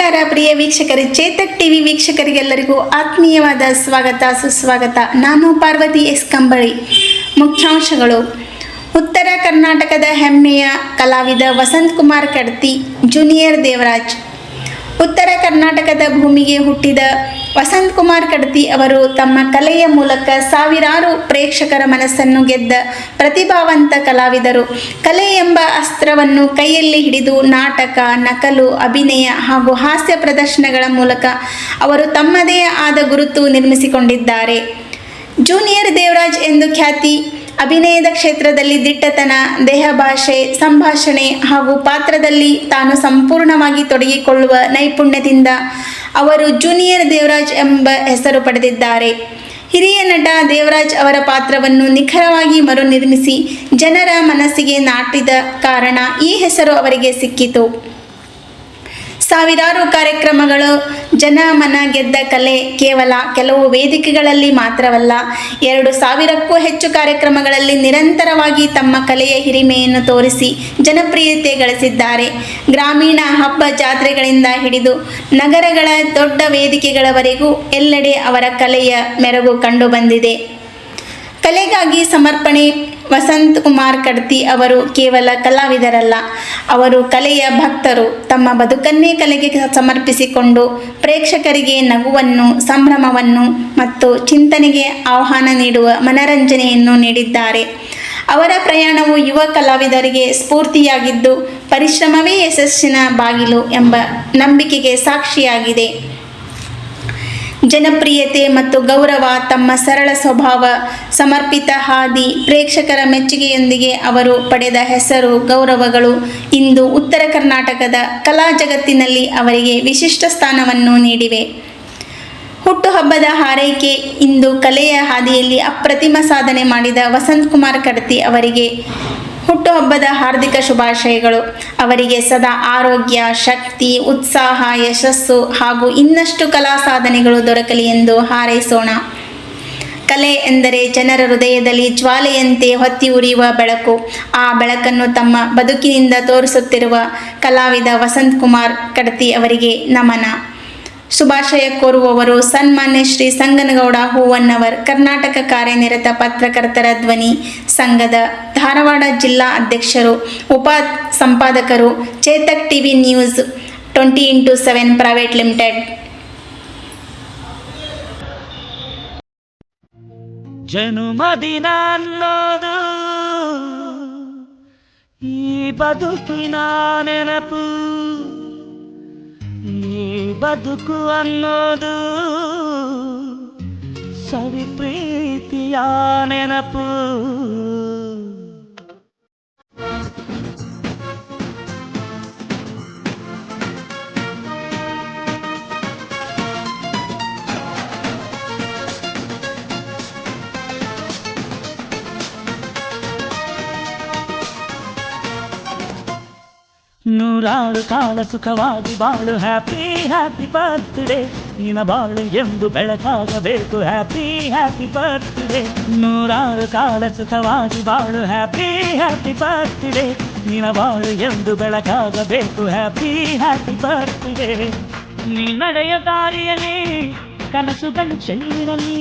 ನಮಸ್ಕಾರ ಪ್ರಿಯ ವೀಕ್ಷಕರೇ. ಚೇತಕ್ ಟಿವಿ ವೀಕ್ಷಕರಿಗೆಲ್ಲರಿಗೂ ಆತ್ಮೀಯವಾದ ಸ್ವಾಗತ, ಸುಸ್ವಾಗತ. ನಾನು ಪಾರ್ವತಿ ಎಸ್ ಕಂಬಳಿ. ಮುಖ್ಯಾಂಶಗಳು. ಉತ್ತರ ಕರ್ನಾಟಕದ ಹೆಮ್ಮೆಯ ಕಲಾವಿದ ವಸಂತ್ ಕುಮಾರ್ ಕಡ್ತಿ ಜೂನಿಯರ್ ದೇವರಾಜ್ ಉತ್ತರ ಕರ್ನಾಟಕದ ಭೂಮಿಗೆ ಹುಟ್ಟಿದ ವಸಂತ್ ಕುಮಾರ್ ಕಡತಿ ಅವರು ತಮ್ಮ ಕಲೆಯ ಮೂಲಕ ಸಾವಿರಾರು ಪ್ರೇಕ್ಷಕರ ಮನಸ್ಸನ್ನು ಗೆದ್ದ ಪ್ರತಿಭಾವಂತ ಕಲಾವಿದರು. ಕಲೆ ಎಂಬ ಅಸ್ತ್ರವನ್ನು ಕೈಯಲ್ಲಿ ಹಿಡಿದು ನಾಟಕ, ನಕಲು, ಅಭಿನಯ ಹಾಗೂ ಹಾಸ್ಯ ಪ್ರದರ್ಶನಗಳ ಮೂಲಕ ಅವರು ತಮ್ಮದೇ ಆದ ಗುರುತು ನಿರ್ಮಿಸಿಕೊಂಡಿದ್ದಾರೆ. ಜೂನಿಯರ್ ದೇವರಾಜ್ ಎಂದು ಖ್ಯಾತಿ ಅಭಿನಯದ ಕ್ಷೇತ್ರದಲ್ಲಿ ದಿಟ್ಟತನ, ದೇಹ ಭಾಷೆ, ಸಂಭಾಷಣೆ ಹಾಗೂ ಪಾತ್ರದಲ್ಲಿ ತಾನು ಸಂಪೂರ್ಣವಾಗಿ ತೊಡಗಿಕೊಳ್ಳುವ ನೈಪುಣ್ಯದಿಂದ ಅವರು ಜೂನಿಯರ್ ದೇವರಾಜ್ ಎಂಬ ಹೆಸರು ಪಡೆದಿದ್ದಾರೆ. ಹಿರಿಯ ನಟ ದೇವರಾಜ್ ಅವರ ಪಾತ್ರವನ್ನು ನಿಖರವಾಗಿ ಮರುನಿರ್ಮಿಸಿ ಜನರ ಮನಸ್ಸಿಗೆ ನಾಟಿದ ಕಾರಣ ಈ ಹೆಸರು ಅವರಿಗೆ ಸಿಕ್ಕಿತು. ಸಾವಿರಾರು ಕಾರ್ಯಕ್ರಮಗಳು, ಜನ ಮನ ಗೆದ್ದ ಕಲೆ ಕೇವಲ ಕೆಲವು ವೇದಿಕೆಗಳಲ್ಲಿ ಮಾತ್ರವಲ್ಲ, ಎರಡು ಸಾವಿರಕ್ಕೂ ಹೆಚ್ಚು ಕಾರ್ಯಕ್ರಮಗಳಲ್ಲಿ ನಿರಂತರವಾಗಿ ತಮ್ಮ ಕಲೆಯ ಹಿರಿಮೆಯನ್ನು ತೋರಿಸಿ ಜನಪ್ರಿಯತೆ ಗಳಿಸಿದ್ದಾರೆ. ಗ್ರಾಮೀಣ ಹಬ್ಬ ಜಾತ್ರೆಗಳಿಂದ ಹಿಡಿದು ನಗರಗಳ ದೊಡ್ಡ ವೇದಿಕೆಗಳವರೆಗೂ ಎಲ್ಲೆಡೆ ಅವರ ಕಲೆಯ ಮೆರುಗು ಕಂಡುಬಂದಿದೆ ಕಲೆಗಾಗಿ ಸಮರ್ಪಣೆ ವಸಂತ್ ಕುಮಾರ್ ಕಡ್ತಿ ಅವರು ಕೇವಲ ಕಲಾವಿದರಲ್ಲ, ಅವರು ಕಲೆಯ ಭಕ್ತರು. ತಮ್ಮ ಬದುಕನ್ನೇ ಕಲೆಗೆ ಸಮರ್ಪಿಸಿಕೊಂಡು ಪ್ರೇಕ್ಷಕರಿಗೆ ನಗುವನ್ನು, ಸಂಭ್ರಮವನ್ನು ಮತ್ತು ಚಿಂತನೆಗೆ ಆಹ್ವಾನ ನೀಡುವ ಮನರಂಜನೆಯನ್ನು ನೀಡಿದ್ದಾರೆ. ಅವರ ಪ್ರಯಾಣವು ಯುವ ಕಲಾವಿದರಿಗೆ ಸ್ಫೂರ್ತಿಯಾಗಿದ್ದು, ಪರಿಶ್ರಮವೇ ಯಶಸ್ಸಿನ ಬಾಗಿಲು ಎಂಬ ನಂಬಿಕೆಗೆ ಸಾಕ್ಷಿಯಾಗಿದೆ. ಜನಪ್ರಿಯತೆ ಮತ್ತು ಗೌರವ ತಮ್ಮ ಸರಳ ಸ್ವಭಾವ, ಸಮರ್ಪಿತ ಹಾದಿ ಪ್ರೇಕ್ಷಕರ ಮೆಚ್ಚುಗೆಯೊಂದಿಗೆ ಅವರು ಪಡೆದ ಹೆಸರು, ಗೌರವಗಳು ಇಂದು ಉತ್ತರ ಕರ್ನಾಟಕದ ಕಲಾ ಜಗತ್ತಿನಲ್ಲಿ ಅವರಿಗೆ ವಿಶಿಷ್ಟ ಸ್ಥಾನವನ್ನು ನೀಡಿವೆ. ಹುಟ್ಟುಹಬ್ಬದ ಹಾರೈಕೆ ಇಂದು ಕಲೆಯ ಹಾದಿಯಲ್ಲಿ ಅಪ್ರತಿಮ ಸಾಧನೆ ಮಾಡಿದ ವಸಂತ್ ಕುಮಾರ್ ಕಡತಿ ಅವರಿಗೆ ಹುಟ್ಟುಹಬ್ಬದ ಹಾರ್ದಿಕ ಶುಭಾಶಯಗಳು. ಅವರಿಗೆ ಸದಾ ಆರೋಗ್ಯ, ಶಕ್ತಿ, ಉತ್ಸಾಹ, ಯಶಸ್ಸು ಹಾಗೂ ಇನ್ನಷ್ಟು ಕಲಾ ಸಾಧನೆಗಳು ದೊರಕಲಿ ಎಂದು ಹಾರೈಸೋಣ. ಕಲೆ ಎಂದರೆ ಜನರ ಹೃದಯದಲ್ಲಿ ಜ್ವಾಲೆಯಂತೆ ಹೊತ್ತಿ ಉರಿಯುವ ಬೆಳಕು. ಆ ಬೆಳಕನ್ನು ತಮ್ಮ ಬದುಕಿನಿಂದ ತೋರಿಸುತ್ತಿರುವ ಕಲಾವಿದ ವಸಂತ್ ಕುಮಾರ್ ಕಡತಿ ಅವರಿಗೆ ನಮನ. ಶುಭಾಶಯ ಕೋರುವವರು ಸನ್ಮಾನ್ಯ ಶ್ರೀ ಸಂಗನಗೌಡ ಹೂವನ್ನವರ್ ಕರ್ನಾಟಕ ಕಾರ್ಯನಿರತ ಪತ್ರಕರ್ತರ ಧ್ವನಿ, ಸಂಘದ ಧಾರವಾಡ ಜಿಲ್ಲಾ ಅಧ್ಯಕ್ಷರು ಉಪ ಸಂಪಾದಕರು Chetak TV news twenty into seven private limited ಜನುಮದಿನ ಅನ್ನೋದು ಈ ಬದುಕಿನ ನೆನಪು ಈ ಬದುಕು ಅನ್ನೋದು ಸವಿ ಪ್ರೀತಿಯ ನೆನಪು ನೂರಾರು ಕಾಲ ಸುಖವಾಗಿ ಬಾಳು ಹ್ಯಾಪಿ ಹ್ಯಾಪಿ ಬರ್ತ್ಡೇ ನಿನ ಬಾಳು ಎಂದು ಬೆಳಕಾಗಬೇಕು ಹ್ಯಾಪಿ ಹ್ಯಾಪಿ ಬರ್ತ್ಡೇ ನೂರಾರು ಕಾಲ ಸುಖವಾಗಿ ಬಾಳು ಹ್ಯಾಪಿ ಹ್ಯಾಪಿ ಬರ್ತ್ಡೇ ನಿನ ಬಾಳು ಎಂದು ಬೆಳಕಾಗಬೇಕು ಹ್ಯಾಪಿ ಹ್ಯಾಪಿ ಬರ್ತ್ಡೇ ನೀ ನಡೆಯ ದಾರಿಯಲ್ಲಿ ಕನಸುಗಳು ಚೆಲ್ಲಿರಲಿ